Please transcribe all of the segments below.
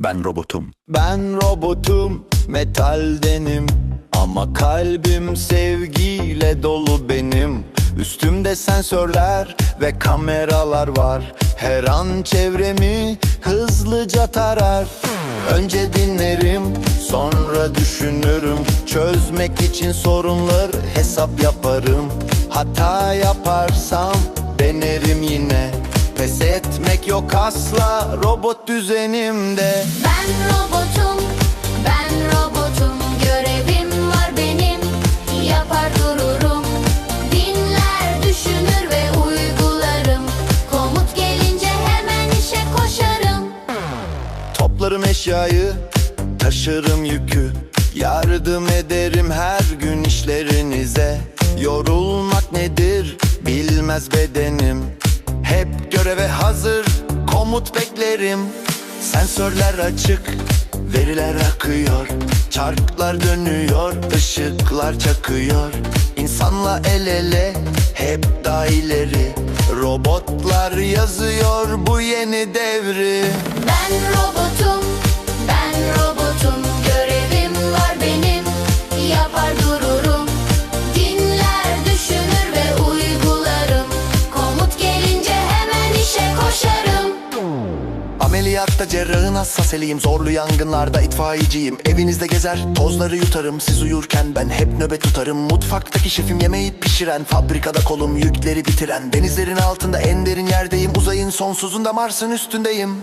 Ben robotum. Ben robotum, metaldenim Ama kalbim sevgiyle dolu benim. Üstümde sensörler ve kameralar var. Her an çevremi hızlıca tarar. Önce dinlerim, sonra düşünürüm. Çözmek için sorunları hesap yaparım. Hata yaparsam denerim yine yok asla robot düzenimde. Ben robotum, ben robotum Görevim var benim, yapar dururum Dinler, düşünür ve uygularım. Komut gelince hemen işe koşarım. Toplarım eşyayı, taşırım yükü. Yardım ederim her gün işlerinize. Yorulmak nedir bilmez bedenim. Hep göreve hazır komut beklerim. Sensörler açık, veriler akıyor. Çarklar dönüyor, ışıklar çakıyor. İnsanla el ele, hep daha ileri. Robotlar yazıyor bu yeni devri. Ben robotum, Ameliyatta cerrahın hassas eliyim Zorlu yangınlarda itfaiyeciyim. Evinizde gezer tozları yutarım. Siz uyurken ben hep nöbet tutarım. Mutfaktaki şefim yemeği pişiren Fabrikada kolum yükleri bitiren. Denizlerin altında en derin yerdeyim. Uzayın sonsuzunda Mars'ın üstündeyim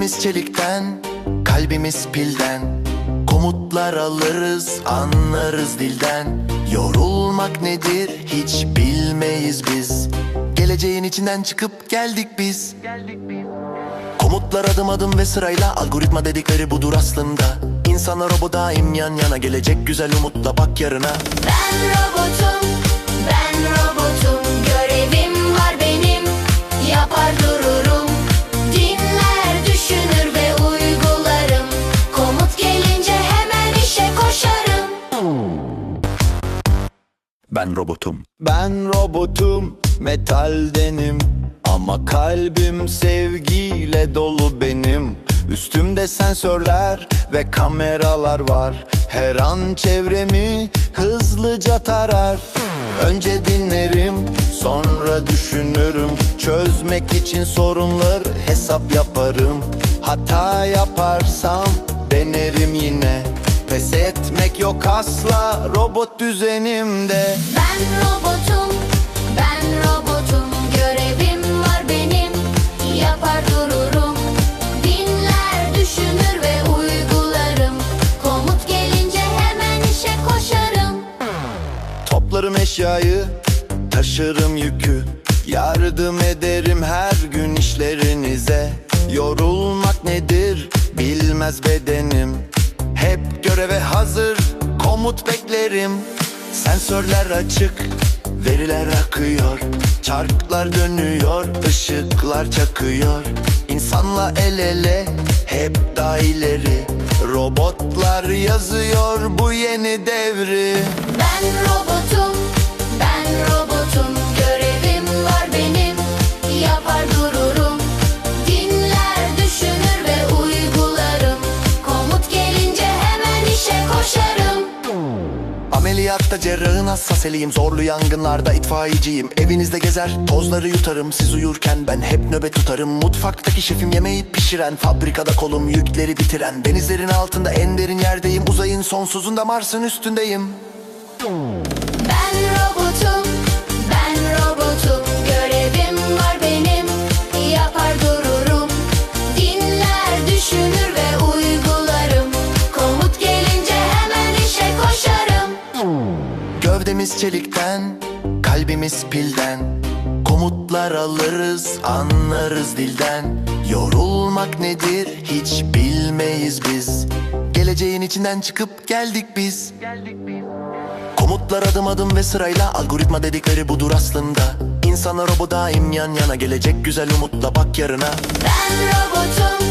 Gövdemiz çelikten Kalbimiz pilden. Komutlar alırız anlarız dilden. Yorulmak nedir? Hiç bilmeyiz biz. Geleceğin içinden çıkıp geldik biz. Komutlar adım adım ve sırayla Algoritma dedikleri budur aslında. İnsana robo daim yan yana Gelecek güzel umutla bak yarına. Ben robotum, ben robotum Ben robotum. Ben robotum, metaldenim Ama kalbim sevgiyle dolu benim. Üstümde sensörler ve kameralar var. Her an çevremi hızlıca tarar. Önce dinlerim, sonra düşünürüm. Çözmek için sorunları hesap yaparım. Hata yaparsam denerim yine Pes etmek yok asla robot düzenimde. Ben robotum, ben robotum Görevim var benim, yapar dururum Dinler, düşünür ve uygularım. Komut gelince hemen işe koşarım. Toplarım eşyayı, taşırım yükü. Yardım ederim her gün işlerinize. Yorulmak nedir bilmez bedenim. Hep göreve hazır komut beklerim. Sensörler açık, veriler akıyor. Çarklar dönüyor, ışıklar çakıyor. İnsanla el ele, hep daha ileri. Robotlar yazıyor bu yeni devri. Ben robotum, ben robotum Ameliyatta cerrahın hassas eliyim. Zorlu yangınlarda itfaiyeciyim. Evinizde gezer tozları yutarım. Siz uyurken ben hep nöbet tutarım. Mutfaktaki şefim yemeği pişiren Fabrikada kolum yükleri bitiren. Denizlerin altında en derin yerdeyim. Uzayın sonsuzunda Mars'ın üstündeyim çelikten Kalbimiz pilden. Komutlar alırız anlarız dilden. Yorulmak nedir? Hiç bilmeyiz biz. Geleceğin içinden çıkıp geldik biz. Komutlar adım adım ve sırayla Algoritma dedikleri budur aslında. İnsana robo daim yan yana Gelecek güzel umutla bak yarına. Ben robotum,